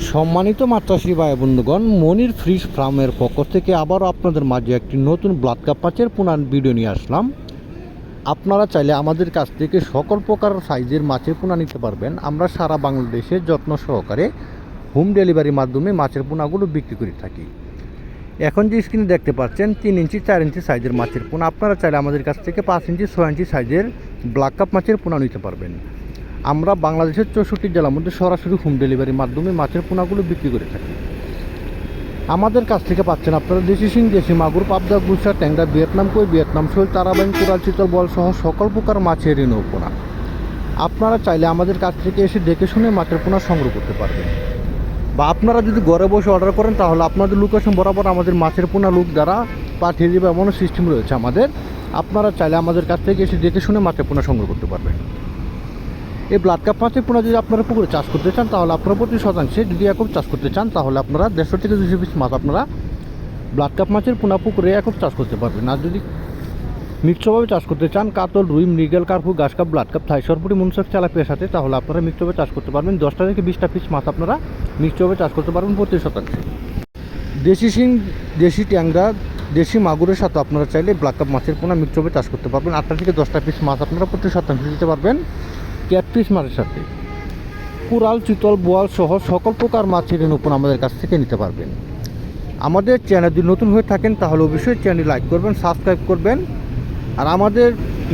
সম্মানিত মাত্রাসী ভাই বন্ধুগণ, মনির ফ্রিজ ফার্মের পক্ষ থেকে আবারও আপনাদের মাঝে একটি নতুন ব্লাড কাপ মাছের পুনান ভিডিও নিয়ে আসলাম। আপনারা চাইলে আমাদের কাছ থেকে সকল প্রকার সাইজের মাছের পোনা নিতে পারবেন। আমরা সারা বাংলাদেশে যত্ন সহকারে হোম ডেলিভারির মাধ্যমে মাছের পোনাগুলো বিক্রি করে থাকি। এখন যে স্ক্রিনে দেখতে পাচ্ছেন, তিন ইঞ্চি, চার ইঞ্চি সাইজের মাছের পোনা। আপনারা চাইলে আমাদের কাছ থেকে পাঁচ ইঞ্চি, ছয় ইঞ্চি সাইজের ব্ল্যাক কাপ মাছের পোনা নিতে পারবেন। আমরা বাংলাদেশের চৌষট্টি জেলার মধ্যে সরাসরি হোম ডেলিভারির মাধ্যমে মাছের পোনাগুলো বিক্রি করে থাকি। আমাদের কাছ থেকে পাচ্ছেন আপনারা দেশি সিং দেশি মাগুর, পাবদা গুসা ট্যাংরা, ভিয়েতনাম, কই, ভিয়েতনাম, শৈল, তারাবাইন, কোরাল, চিতল বল সহ সকল প্রকার মাছের ঋণ পোনা। আপনারা চাইলে আমাদের কাছ থেকে এসে দেখে শুনে মাছের পোনা সংগ্রহ করতে পারবেন। বা আপনারা যদি ঘরে বসে অর্ডার করেন, তাহলে আপনাদের লোকেশন বরাবর আমাদের মাছের পোনা লোক দ্বারা পাঠিয়ে দেবে এমনও সিস্টেম রয়েছে আমাদের। আপনারা চাইলে আমাদের কাছ থেকে এসে দেখে শুনে মাছের পোনা সংগ্রহ করতে পারবেন। এই ব্লাড কাপ মাছের পোনা যদি আপনারা পুকুরে চাষ করতে চান, তাহলে আপনারা প্রতি শতাংশে যদি একক চাষ করতে চান, তাহলে আপনারা দেড়শো থেকে দুশো পিস মাছ আপনারা ব্লাড কাপ মাছের পোনা পুকুরে একক চাষ করতে পারবেন। আর যদি মিক্সভাবে চাষ করতে চান, কাতল রুই মৃগেল, কার্পু গাছ কাপ ব্লাড কাপ থাই সরপুরি মুনসাক চালাপিয়ার সাথে, তাহলে আপনারা মিক্সভাবে চাষ করতে পারবেন। দশটা থেকে বিশটা পিস মাছ আপনারা মিক্সভাবে চাষ করতে পারবেন প্রতি শতাংশে। দেশি শিং, দেশি ট্যাংরা, দেশি মাগুরের সাথে আপনারা চাইলে ব্লাড কাপ মাছের পোনা মিক্সভাবে চাষ করতে পারবেন। আটটা থেকে দশটা পিস মাছ আপনারা প্রতি শতাংশ দিতে পারবেন। ক্যাটফিস মাছের সাথে। কুরাল, চিতল, বোয়াল সহ সকল প্রকার মাছের উপর আমাদের কাছ থেকে নিতে পারবেন। আমাদের চ্যানেল যদি নতুন হয়ে থাকেন, তাহলে অবশ্যই চ্যানেল লাইক করবেন সাবস্ক্রাইব করবেন, আর আমাদের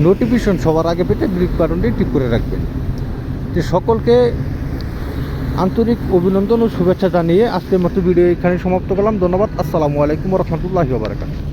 নোটিফিকেশন সবার আগে পেতে ক্লিক বাটনটি টিপ করে রাখবেন। যে সকলকে আন্তরিক অভিনন্দন ও শুভেচ্ছা জানিয়ে আজকের মতো ভিডিও এখানে সমাপ্ত করলাম। ধন্যবাদ। আসসালামু আলাইকুম রহমতুল্লাহি বারাকাতুহু।